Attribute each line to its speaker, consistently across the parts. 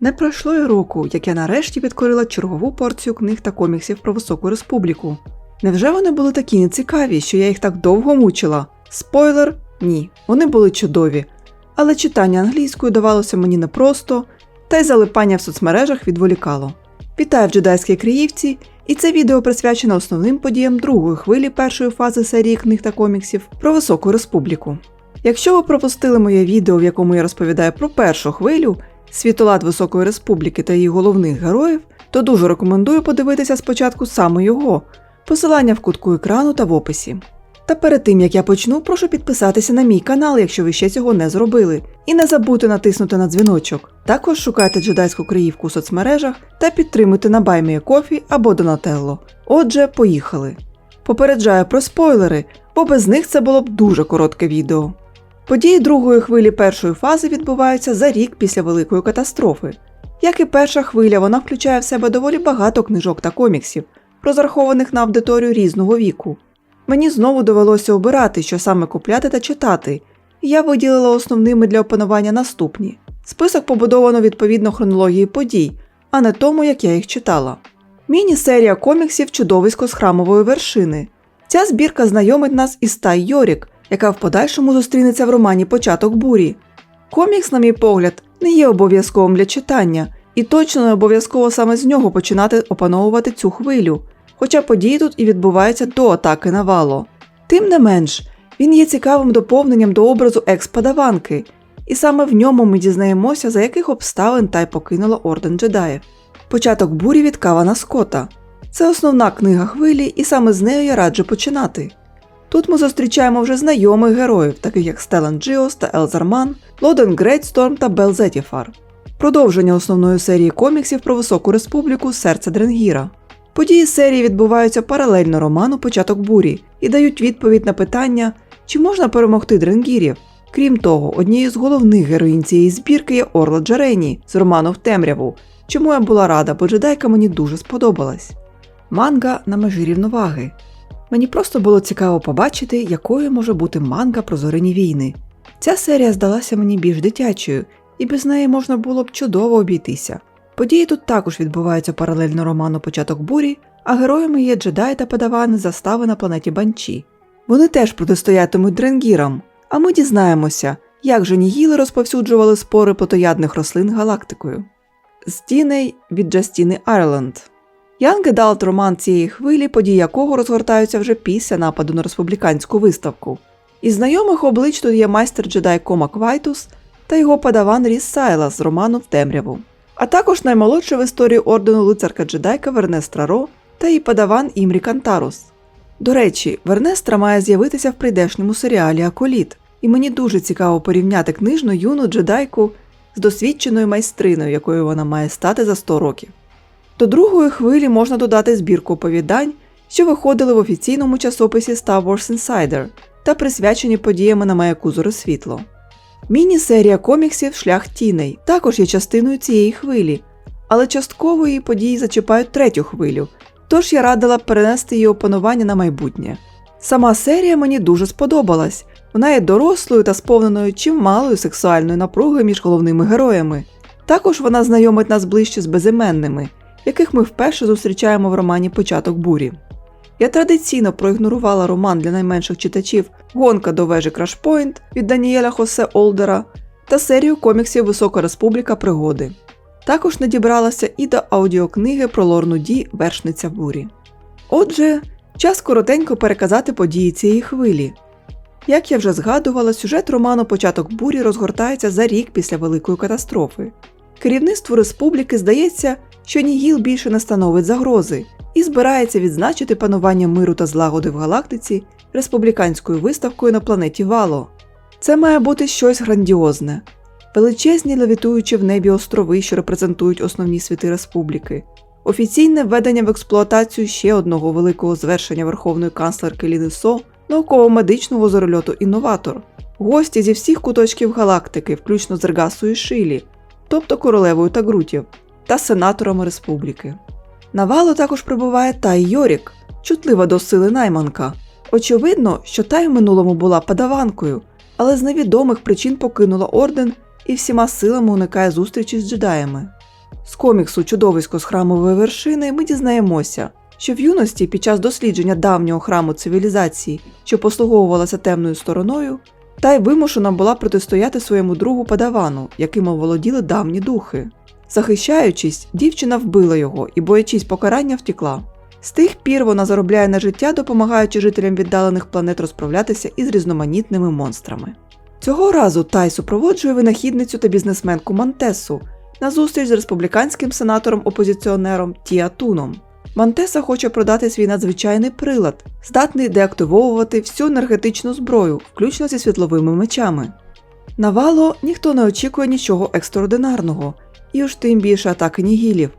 Speaker 1: Не пройшло й року, як я нарешті підкорила чергову порцію книг та коміксів про Високу Республіку. Невже вони були такі нецікаві, що я їх так довго мучила? Спойлер ні, вони були чудові. Але читання англійською давалося мені непросто, та й залипання в соцмережах відволікало. Вітаю в джедайській Криївці, і це відео присвячено основним подіям другої хвилі першої фази серії книг та коміксів про Високу Республіку. Якщо ви пропустили моє відео, в якому я розповідаю про першу хвилю, світолад Високої Республіки та її головних героїв, то дуже рекомендую подивитися спочатку саме його, посилання в кутку екрану та в описі. Та перед тим як я почну, прошу підписатися на мій канал, якщо ви ще цього не зробили, і не забудьте натиснути на дзвіночок. Також шукайте джедайську криївку у соцмережах та підтримуйте на Coffee або Донателло. Отже, поїхали. Попереджаю про спойлери, бо без них це було б дуже коротке відео. Події другої хвилі першої фази відбуваються за рік після великої катастрофи. Як і перша хвиля, вона включає в себе доволі багато книжок та коміксів, розрахованих на аудиторію різного віку. Мені знову довелося обирати, що саме купляти та читати, і я виділила основними для опанування наступні. Список побудовано відповідно хронології подій, а не тому, як я їх читала. Міні-серія коміксів Чудовисько з храмової вершини. Ця збірка знайомить нас із Тай Йорік, яка в подальшому зустрінеться в романі Початок бурі. Комікс, на мій погляд, не є обов'язковим для читання, і точно не обов'язково саме з нього починати опановувати цю хвилю, хоча події тут і відбуваються до атаки на вало. Тим не менш, він є цікавим доповненням до образу екс-падаванки, і саме в ньому ми дізнаємося, за яких обставин Тай покинула Орден джедаїв. Початок бурі від Кавана Скотта. Це основна книга хвилі, і саме з нею я раджу починати. Тут ми зустрічаємо вже знайомих героїв, таких як Стелан Джіос та Елзарман, Лоден Грейтсторм та Белзетіфар. Продовження основної серії коміксів про Високу Республіку Серце Дренгіра. Події серії відбуваються паралельно роману Початок бурі і дають відповідь на питання, чи можна перемогти дренгірів. Крім того, однією з головних героїнь цієї збірки є Орла Джарені з роману в темряву, чому я була рада, бо джедайка мені дуже сподобалась. Манга на межі рівноваги. Мені просто було цікаво побачити, якою може бути манга про зорині війни. Ця серія здалася мені більш дитячою, і без неї можна було б чудово обійтися. Події тут також відбуваються паралельно роману Початок бурі, а героями є джедаї та падавани застави на планеті Банчі. Вони теж протистоятимуть дренгірам, а ми дізнаємося, як же нігіли розповсюджували спори плотоядних рослин галактикою. З Тіней від Джастіни Айрланд. Янг Едалт роман цієї хвилі, події якого розгортаються вже після нападу на республіканську виставку. Із знайомих облич тут є майстер джедай Комак Вайтус та його падаван Ріс Сайла з роману в темряву, а також наймолодша в історії ордену лицарка джедайка Вернестра Ро та її падаван Імрі Кантарус. До речі, Вернестра має з'явитися в прийдешньому серіалі Аколіт, і мені дуже цікаво порівняти книжну юну джедайку з досвідченою майстриною, якою вона має стати за 100 років. До другої хвилі можна додати збірку оповідань, що виходили в офіційному часописі Star Wars Insider та присвячені подіями на маяку Зоросвітло. Міні-серія коміксів Шлях тіней також є частиною цієї хвилі, але частково її події зачіпають третю хвилю, тож я радила б перенести її опанування на майбутнє. Сама серія мені дуже сподобалась, вона є дорослою та сповненою чималою сексуальною напругою між головними героями. Також вона знайомить нас ближче з безіменними, яких ми вперше зустрічаємо в романі Початок бурі. Я традиційно проігнорувала роман для найменших читачів Гонка до вежі Крашпойнт від Даніеля Хосе Олдера та серію коміксів Висока Республіка Пригоди. Також не дібралася і до аудіокниги про Лорну Ді Вершниця бурі. Отже, час коротенько переказати події цієї хвилі. Як я вже згадувала, сюжет роману Початок бурі розгортається за рік після Великої катастрофи. Керівництву республіки здається, що Нігіл більше не становить загрози і збирається відзначити панування миру та злагоди в галактиці республіканською виставкою на планеті Вало. Це має бути щось грандіозне, величезні левітуючі в небі острови, що репрезентують основні світи республіки, офіційне введення в експлуатацію ще одного великого звершення верховної канцлерки Ліни Со, науково-медичного зорольоту інноватор, гості зі всіх куточків галактики, включно з Ргасою Шилі, тобто королевою та Грутів, та сенаторами республіки. На валу також прибуває Тай Йорік, чутлива до сили найманка. Очевидно, що Тай в минулому була падаванкою, але з невідомих причин покинула орден і всіма силами уникає зустрічі з джедаями. З коміксу Чудовисько з храмової вершини ми дізнаємося, що в юності під час дослідження давнього храму цивілізації, що послуговувалася темною стороною, та й вимушена була протистояти своєму другу падавану, яким оволоділи давні духи. Захищаючись, дівчина вбила його і, боячись покарання, втікла. З тих пір вона заробляє на життя, допомагаючи жителям віддалених планет розправлятися із різноманітними монстрами. Цього разу Тай супроводжує винахідницю та бізнесменку Мантесу на зустріч з республіканським сенатором-опозиціонером Тіа Туном. Мантеса хоче продати свій надзвичайний прилад, здатний деактивовувати всю енергетичну зброю, включно зі світловими мечами. На Вало ніхто не очікує нічого екстраординарного, і уж тим більше атаки нігілів.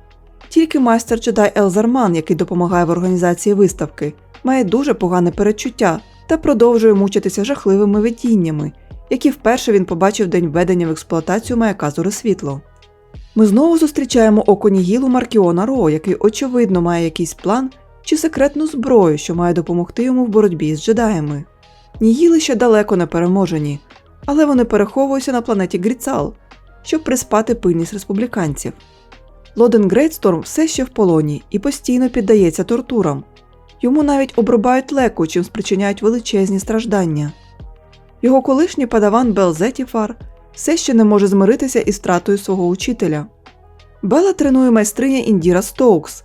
Speaker 1: Тільки майстер джедай Елзарман, який допомагає в організації виставки, має дуже погане передчуття та продовжує мучитися жахливими видіннями, які вперше він побачив день введення в експлуатацію маяка Зоресвітло. Ми знову зустрічаємо око Нігілу Маркіона Ро, який очевидно має якийсь план чи секретну зброю, що має допомогти йому в боротьбі з джедаями. Нігіли ще далеко не переможені, але вони переховуються на планеті Гріцал, щоб приспати пильність республіканців. Лоден Грейтсторм все ще в полоні і постійно піддається тортурам. Йому навіть обрубають леку, чим спричиняють величезні страждання. Його колишній падаван Бел Зетіфар все ще не може змиритися із втратою свого учителя. Бела тренує майстриня Індіра Стоукс,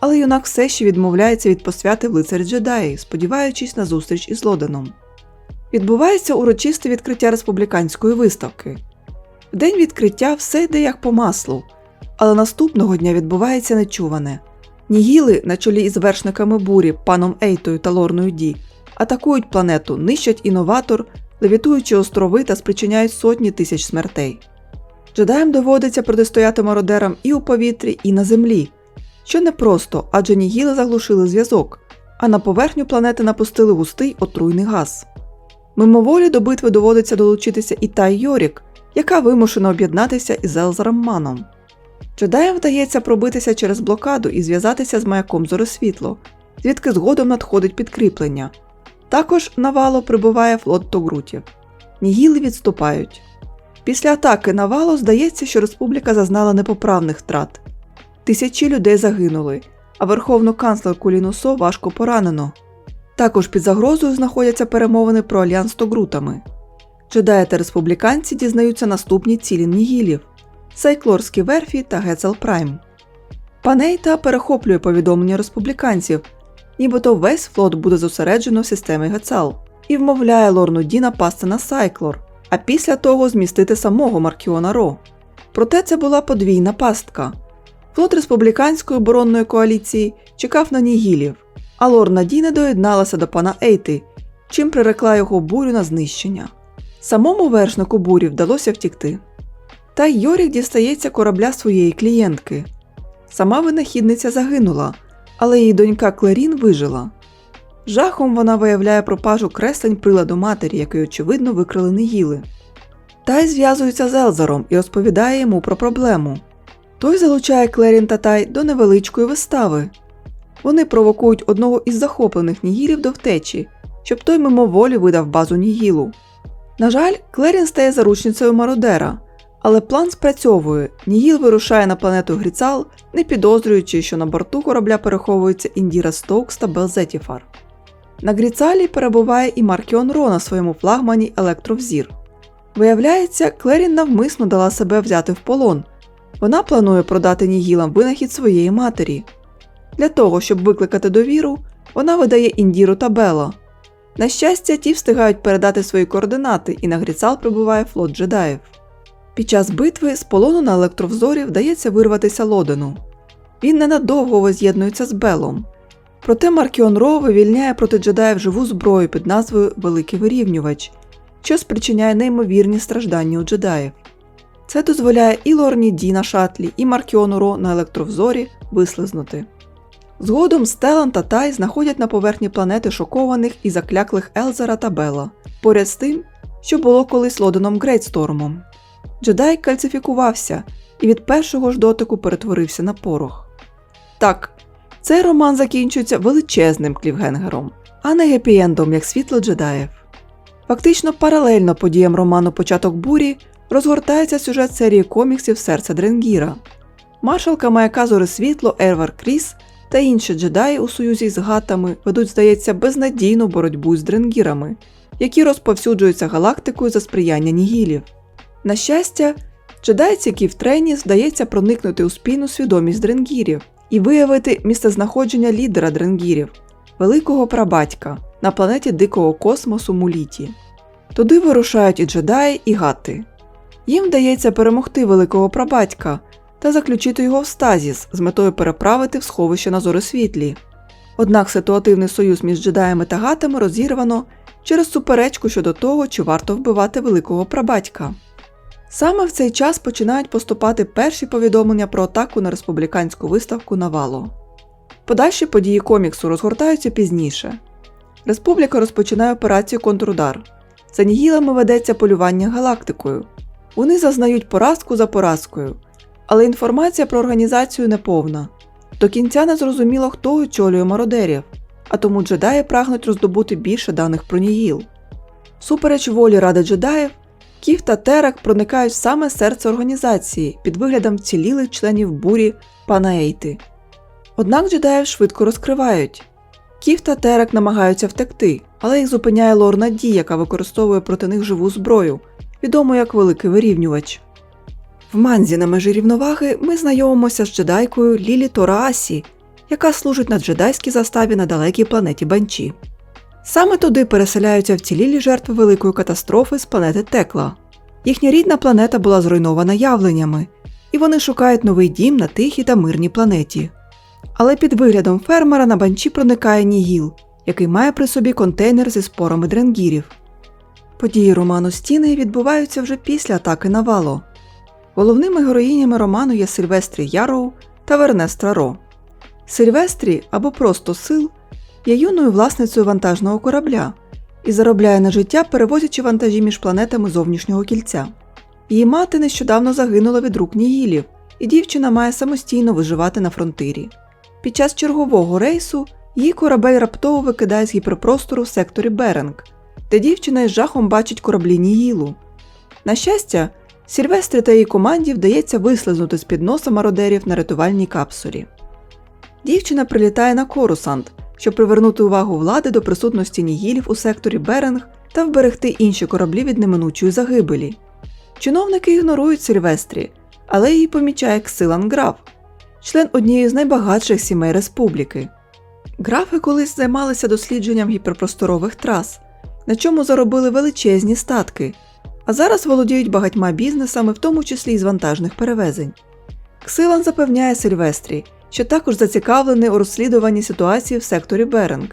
Speaker 1: але юнак все ще відмовляється від посвяти в лицарі джедаї, сподіваючись на зустріч із Лоденом. Відбувається урочисте відкриття республіканської виставки. В день відкриття все йде як по маслу, але наступного дня відбувається нечуване. Нігіли на чолі із вершниками бурі, паном Ейтою та Лорною Ді, атакують планету, нищать інноватор, левітуючи острови та спричиняють сотні тисяч смертей. Джедаям доводиться протистояти мародерам і у повітрі, і на землі, що непросто, адже нігіли заглушили зв'язок, а на поверхню планети напустили густий отруйний газ. Мимоволі до битви доводиться долучитися і Тай Йорік, яка вимушена об'єднатися із Елзаром Маном. Джедаям вдається пробитися через блокаду і зв'язатися з маяком Зоросвітло, звідки згодом надходить підкріплення. Також на вало прибуває флот Тогрутів. Нігіли відступають. Після атаки на вало здається, що республіка зазнала непоправних втрат. Тисячі людей загинули, а верховну канцлерку Лінусо важко поранено. Також під загрозою знаходяться перемовини про альянс з Тогрутами. Джедаї та республіканці дізнаються наступні цілі нігілів Сайклорські верфі та Гецел Прайм. Панейта перехоплює повідомлення республіканців, нібито весь флот буде зосереджено в системі Гецал, і вмовляє Лорну Ді напасти на Сайклор, а після того змістити самого Маркіона Ро. Проте це була подвійна пастка. Флот республіканської оборонної коаліції чекав на Нігілів, а Лорна Ді не доєдналася до пана Ейти, чим прирекла його бурю на знищення. Самому вершнику бурі вдалося втікти. Та й Йорік дістається корабля своєї клієнтки. Сама винахідниця загинула, але її донька Клерін вижила. Жахом вона виявляє пропажу креслень приладу матері, який, очевидно, викрили Нігіли. Тай зв'язується з Елзаром і розповідає йому про проблему. Той залучає Клерін та Тай до невеличкої вистави. Вони провокують одного із захоплених Нігілів до втечі, щоб той мимоволі видав базу Нігілу. На жаль, Клерін стає заручницею мародера, але план спрацьовує. Нігіл вирушає на планету Гріцал, не підозрюючи, що на борту корабля переховуються Індіра Стоукс та Белзетіфар. На Гріцалі перебуває і Маркіон Ро на своєму флагмані Електровзір. Виявляється, Клерін навмисно дала себе взяти в полон. Вона планує продати Нігілам винахід своєї матері. Для того, щоб викликати довіру, вона видає Індіру та Бела. На щастя, ті встигають передати свої координати, і на Гріцал прибуває флот джедаїв. Під час битви з полону на електровзорі вдається вирватися Лодену. Він ненадовго воз'єднується з Белом. Проте Маркіон Ро вивільняє проти джедаїв живу зброю під назвою Великий Вирівнювач, що спричиняє неймовірні страждання у джедаїв. Це дозволяє і Лорні Ді на шатлі, і Маркіону Ро на електровзорі вислизнути. Згодом Стелан та Тай знаходять на поверхні планети шокованих і закляклих Елзера та Бела, поряд з тим, що було колись Лоденом Грейтстормом. Джедай кальцифікувався і від першого ж дотику перетворився на порох. Так, цей роман закінчується величезним клівгенгером, а не гепієндом, як світло джедаїв. Фактично паралельно подіям роману Початок бурі розгортається сюжет серії коміксів Серце Дренгіра. маршалка маяка Зори Світло Ервар Кріс та інші джедаї у союзі з гатами ведуть, здається, безнадійну боротьбу з дренгірами, які розповсюджуються галактикою за сприяння нігілів. На щастя, джедайці, які в трені, здається проникнути у спільну свідомість дренгірів і виявити місцезнаходження лідера дренгірів, великого прабатька на планеті Дикого космосу Муліті. Туди вирушають і джедаї, і гати. Їм вдається перемогти великого прабатька та заключити його в стазіс з метою переправити в сховище на зоросвітлі. Однак ситуативний союз між джедаями та гатами розірвано через суперечку щодо того, чи варто вбивати великого прабатька. Саме в цей час починають поступати перші повідомлення про атаку на республіканську виставку Навало. Подальші події коміксу розгортаються пізніше. Республіка розпочинає операцію Контрудар. За нігілами ведеться полювання галактикою. Вони зазнають поразку за поразкою, але інформація про організацію неповна. До кінця не зрозуміло, хто очолює мародерів, а тому джедаї прагнуть роздобути більше даних про Нігіл. Супереч волі Ради джедаїв, Кіф та Терак проникають в саме серце організації під виглядом вцілілих членів бурі пана Ейти. Однак джедаїв швидко розкривають. Кіф та Терак намагаються втекти, але їх зупиняє Лорна Ді, яка використовує проти них живу зброю, відому як великий вирівнювач. В манзі на межі рівноваги ми знайомимося з джедайкою Лілі Тораасі, яка служить на джедайській заставі на далекій планеті Банчі. Саме туди переселяються вцілілі жертви великої катастрофи з планети Текла. Їхня рідна планета була зруйнована явленнями, і вони шукають новий дім на тихій та мирній планеті. Але під виглядом фермера на банчі проникає Нігіл, який має при собі контейнер зі спорами дренгірів. Події роману Стіни відбуваються вже після атаки на Вало. Головними героїнями роману є Сильвестрі Яроу та Вернестра Ро. Сильвестрі або просто Сил є юною власницею вантажного корабля і заробляє на життя, перевозячи вантажі між планетами зовнішнього кільця. Її мати нещодавно загинула від рук Нігілів, і дівчина має самостійно виживати на фронтирі. Під час чергового рейсу її корабель раптово викидає з гіперпростору в секторі Беринг, де дівчина із жахом бачить кораблі Нігілу. На щастя, Сільвестрі та її команді вдається вислизнути з під носа мародерів на рятувальній капсулі. Дівчина прилітає на Корусант, щоб привернути увагу влади до присутності Нігілів у секторі Беринг та вберегти інші кораблі від неминучої загибелі. Чиновники ігнорують Сильвестрі, але її помічає Ксилан Граф, член однієї з найбагатших сімей республіки. Графи колись займалися дослідженням гіперпросторових трас, на чому заробили величезні статки, а зараз володіють багатьма бізнесами, в тому числі й з вантажних перевезень. Ксилан запевняє Сильвестрі, що також зацікавлений у розслідуванні ситуації в секторі Беринг.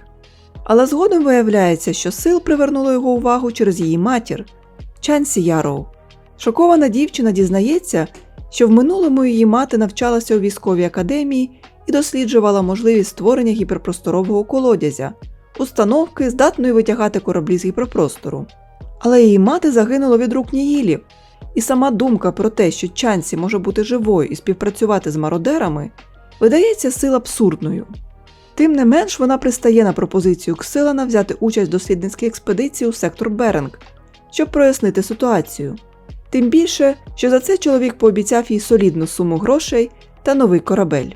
Speaker 1: Але згодом виявляється, що сил привернуло його увагу через її матір Чансі Яроу. Шокована дівчина дізнається, що в минулому її мати навчалася у військовій академії і досліджувала можливість створення гіперпросторового колодязя, установки, здатної витягати кораблі з гіперпростору. Але її мати загинула від рук Ніїлів, і сама думка про те, що Чансі може бути живою і співпрацювати з мародерами, видається сил абсурдною. Тим не менш, вона пристає на пропозицію Ксилана взяти участь в дослідницькій експедиції у сектор Беринг, щоб прояснити ситуацію. Тим більше, що за це чоловік пообіцяв їй солідну суму грошей та новий корабель.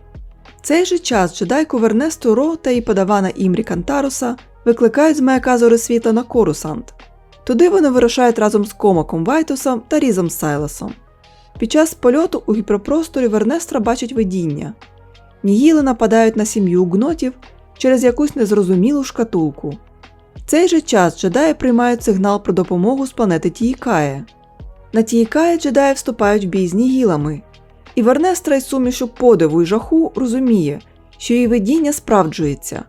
Speaker 1: В цей же час джедайку Вернесту Ро та її подавана Імрі Кантаруса викликають з маяка зори світла на Корусант. Туди вони вирушають разом з Комаком Вайтусом та Різом Сайласом. Під час польоту у гіперпросторі Вернестра бачить видіння. Нігіли нападають на сім'ю гнотів через якусь незрозумілу шкатулку. В цей же час джедаї приймають сигнал про допомогу з планети Тіїкає. На Тіїкає джедаї вступають в бій з нігілами, і Вернестра із сумішу подиву і жаху розуміє, що її видіння справджується.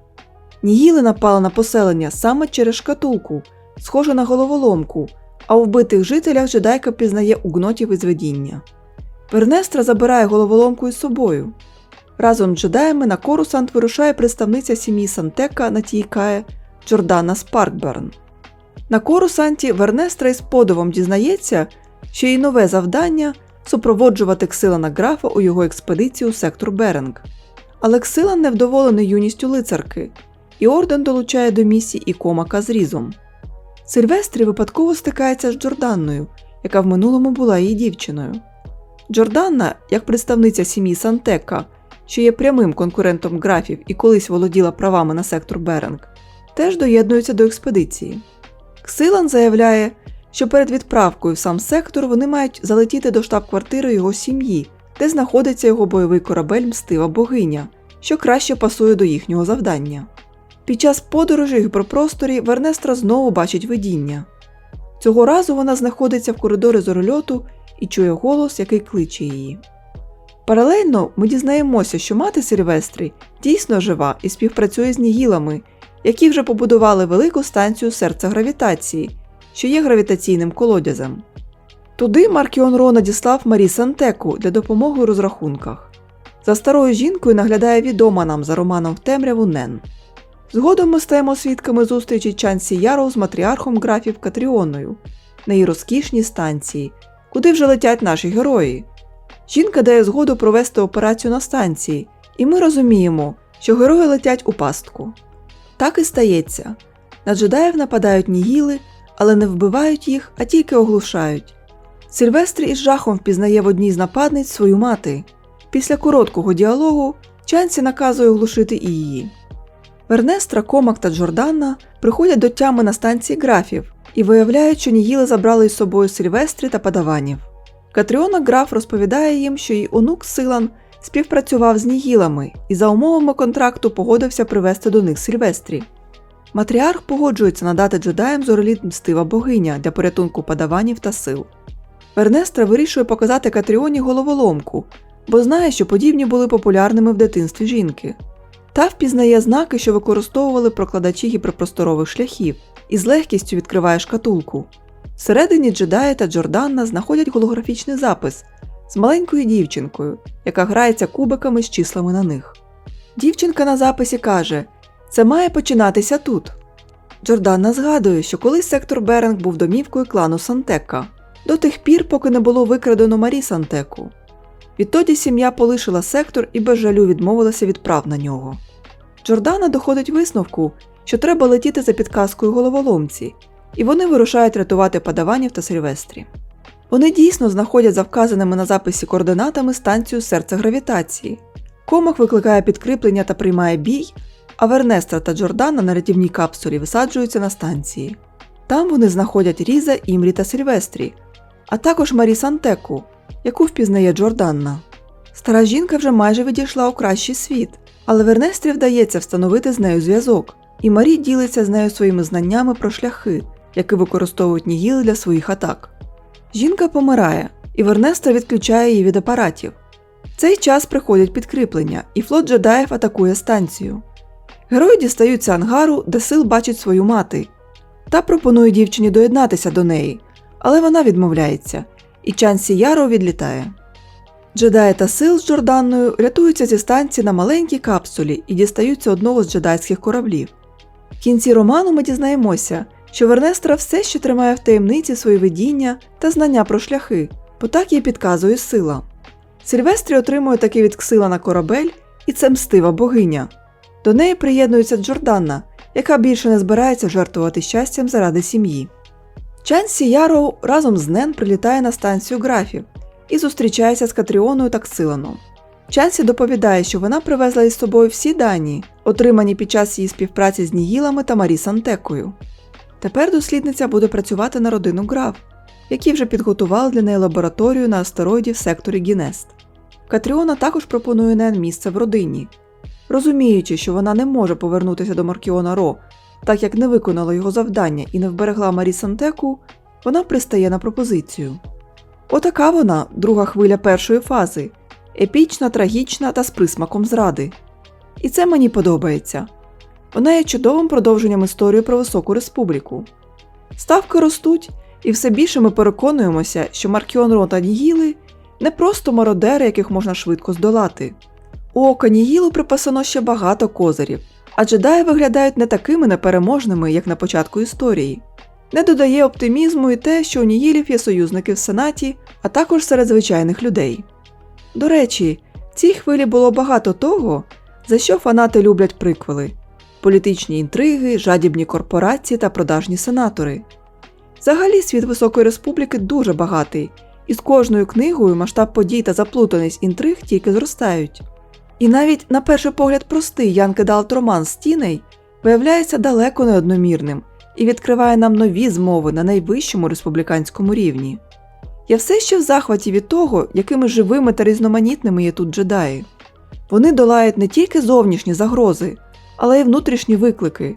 Speaker 1: Нігіли напали на поселення саме через шкатулку, схожу на головоломку, а у вбитих жителях джедайка пізнає у гнотів із видіння. Вернестра забирає головоломку із собою. Разом з джедаями на Корусант вирушає представниця сім'ї Сантека на Тіїкає Джордана Спаркберн. На Корусанті Вернестра із подивом дізнається, що її нове завдання супроводжувати Ксилана Графа у його експедицію у сектор Беринг. Але Ксилан невдоволений юністю лицарки, і орден долучає до місії і комака з різом. Сильвестрі випадково стикається з Джорданною, яка в минулому була її дівчиною. Джорданна, як представниця сім'ї Сантека, що є прямим конкурентом графів і колись володіла правами на сектор Беринг, теж доєднується до експедиції. Ксилан заявляє, що перед відправкою в сам сектор вони мають залетіти до штаб-квартири його сім'ї, де знаходиться його бойовий корабель Мстива богиня, що краще пасує до їхнього завдання. Під час подорожі в гіперпросторі Вернестра знову бачить видіння. Цього разу вона знаходиться в коридорі зорольоту і чує голос, який кличе її. Паралельно ми дізнаємося, що мати Сильвестрі дійсно жива і співпрацює з Нігілами, які вже побудували велику станцію серця гравітації, що є гравітаційним колодязем. Туди Маркіон Ро надіслав Марі Сантеку для допомоги у розрахунках. За старою жінкою наглядає відома нам за романом в темряву Нен. Згодом ми стаємо свідками зустрічі Чансі Яроу з матріархом графів Катріоною на її розкішній станції, куди вже летять наші герої. Жінка дає згоду провести операцію на станції, і ми розуміємо, що герої летять у пастку. Так і стається. На джедаїв нападають нігіли, але не вбивають їх, а тільки оглушають. Сильвестрі із жахом впізнає в одній з нападниць свою мати. Після короткого діалогу Чансі наказує оглушити і її. Вернестра, Комак та Джорданна приходять до тями на станції графів і виявляють, що нігіли забрали із собою Сильвестрі та падаванів. Катріона граф розповідає їм, що її онук Силан співпрацював з нігілами і за умовами контракту погодився привезти до них Сильвестрі. Матріарх погоджується надати джедаям зореліт мстива богиня для порятунку падаванів та сил. Вернестра вирішує показати Катріоні головоломку, бо знає, що подібні були популярними в дитинстві жінки. Та впізнає знаки, що використовували прокладачі гіперпросторових шляхів, і з легкістю відкриває шкатулку. Всередині Джедаї та Джорданна знаходять голографічний запис з маленькою дівчинкою, яка грається кубиками з числами на них. Дівчинка на записі каже: Це має починатися тут. Джорданна згадує, що колись сектор Беринг був домівкою клану Сантека, до тих пір, поки не було викрадено Марі Сантеку. Відтоді сім'я полишила сектор і без жалю відмовилася від прав на нього. Джордана доходить висновку, що треба летіти за підказкою головоломці, і вони вирушають рятувати падаванів та Сильвестрі. Вони дійсно знаходять за вказаними на записі координатами станцію серця гравітації. Комах викликає підкріплення та приймає бій, а Вернестра та Джордана на рятівній капсулі висаджуються на станції. Там вони знаходять Різа, Імрі та Сильвестрі, а також Марі Сантеку, яку впізнає Джорданна. Стара жінка вже майже відійшла у кращий світ, але Вернестрі вдається встановити з нею зв'язок, і Марі ділиться з нею своїми знаннями про шляхи, які використовують нігіли для своїх атак. Жінка помирає, і Вернестра відключає її від апаратів. В цей час приходять підкріплення, і флот джедаїв атакує станцію. Герої дістаються ангару, де сил бачить свою мати, та пропонує дівчині доєднатися до неї, але вона відмовляється, і Чансі Яро відлітає. Джедаї та сил з Джорданною рятуються зі станції на маленькій капсулі і дістаються одного з джедайських кораблів. В кінці роману ми дізнаємося, що Вернестра все ще тримає в таємниці свої видіння та знання про шляхи, бо так їй підказує сила. Сильвестрі отримує таки від Ксила на корабель, і це мстива богиня. До неї приєднується Джорданна, яка більше не збирається жертвувати щастям заради сім'ї. Чансі Яроу разом з Нен прилітає на станцію графів і зустрічається з Катріоною та Ксиланом. Чансі доповідає, що вона привезла із собою всі дані, отримані під час її співпраці з Нігілами та Марі Сантекою. Тепер дослідниця буде працювати на родину Граф, які вже підготували для неї лабораторію на астероїді в секторі Гінест. Катріона також пропонує Нен місце в родині. Розуміючи, що вона не може повернутися до Маркіона Ро, так як не виконала його завдання і не вберегла Марі Сантеку, вона пристає на пропозицію. Отака вона, друга хвиля першої фази епічна, трагічна та з присмаком зради. І це мені подобається. Вона є чудовим продовженням історії про Високу Республіку. Ставки ростуть, і все більше ми переконуємося, що Маркіон Ро Нігіли не просто мародери, яких можна швидко здолати. У ока Нігілу припасено ще багато козирів, а джедаї виглядають не такими непереможними, як на початку історії. Не додає оптимізму і те, що у Нігілів є союзники в Сенаті, а також серед звичайних людей. До речі, в цій хвилі було багато того, за що фанати люблять приквели політичні інтриги, жадібні корпорації та продажні сенатори. Взагалі, світ Високої Республіки дуже багатий, і з кожною книгою масштаб подій та заплутаність інтриг тільки зростають. І навіть на перший погляд простий Ян Кедалт роман Стіней виявляється далеко не одномірним і відкриває нам нові змови на найвищому республіканському рівні. Я все ще в захваті від того, якими живими та різноманітними є тут джедаї. Вони долають не тільки зовнішні загрози, але й внутрішні виклики.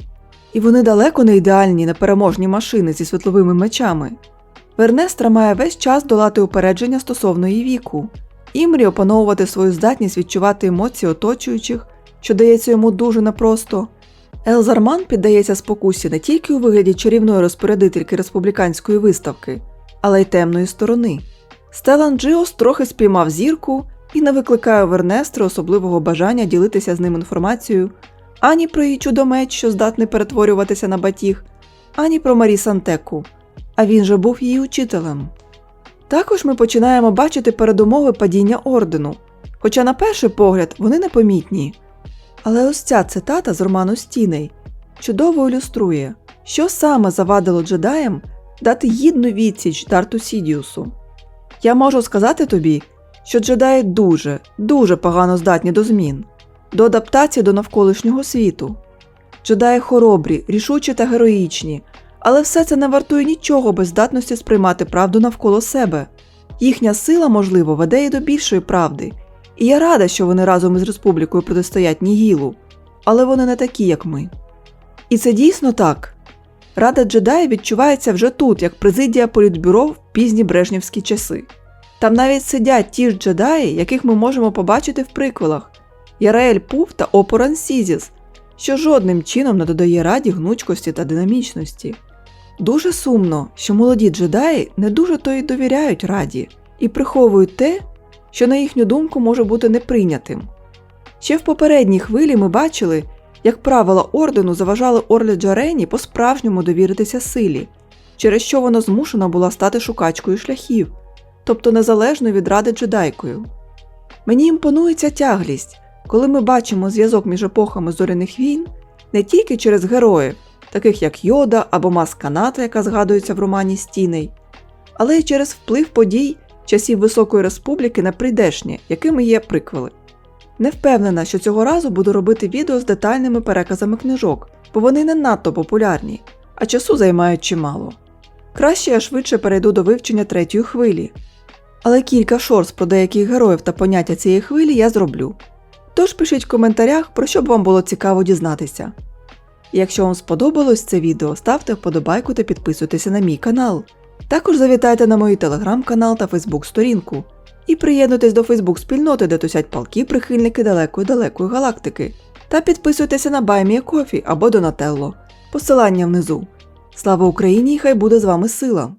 Speaker 1: І вони далеко не ідеальні непереможні машини зі світловими мечами. Вернестра має весь час долати упередження стосовно її віку, Імрі опановувати свою здатність відчувати емоції оточуючих, що дається йому дуже непросто. Елзарман піддається спокусі не тільки у вигляді чарівної розпорядительки республіканської виставки, але й темної сторони. Стелан Джиос трохи спіймав зірку і не викликає у Вернестри особливого бажання ділитися з ним інформацією ані про її чудомеч, що здатний перетворюватися на батіг, ані про Марі Сантеку, а він же був її учителем. Також ми починаємо бачити передумови падіння ордену, хоча на перший погляд вони непомітні. Але ось ця цитата з роману Стіней чудово ілюструє, що саме завадило джедаям дати гідну відсіч Дарту Сідіусу. Я можу сказати тобі, що джедаї дуже, дуже погано здатні до змін, до адаптації до навколишнього світу. Джедаї хоробрі, рішучі та героїчні, але все це не вартує нічого без здатності сприймати правду навколо себе. Їхня сила, можливо, веде і до більшої правди, і я рада, що вони разом із республікою протистоять Нігілу, але вони не такі, як ми. І це дійсно так. Рада джедаїв відчувається вже тут, як президія політбюро в пізні брежнівські часи. Там навіть сидять ті ж джедаї, яких ми можемо побачити в приквелах Яраель Пуф та Опоран Сізіс, що жодним чином не додає раді гнучкості та динамічності. Дуже сумно, що молоді джедаї не дуже то й довіряють раді і приховують те, що на їхню думку може бути неприйнятим. Ще в попередній хвилі ми бачили, як правила ордену заважали Орлі Джарені по-справжньому довіритися силі, через що вона змушена була стати шукачкою шляхів, тобто незалежно від ради джедайкою. Мені імпонує ця тяглість, коли ми бачимо зв'язок між епохами зоряних війн не тільки через героїв, таких як Йода або Масканата, яка згадується в романі Стіней, але й через вплив подій часів Високої Республіки на прийдешнє, якими є приквели. Не впевнена, що цього разу буду робити відео з детальними переказами книжок, бо вони не надто популярні, а часу займають чимало. Краще я швидше перейду до вивчення третьої хвилі. Але кілька шорс про деяких героїв та поняття цієї хвилі я зроблю. Тож пишіть в коментарях, про що б вам було цікаво дізнатися. Якщо вам сподобалось це відео, ставте вподобайку та підписуйтеся на мій канал. Також завітайте на мій телеграм-канал та фейсбук-сторінку. І приєднуйтесь до Фейсбук-спільноти, де тусять палки прихильники далекої далекої галактики. Та підписуйтеся на BuyMeACoffee або Donatello. Посилання внизу. Слава Україні! і Хай буде з вами сила!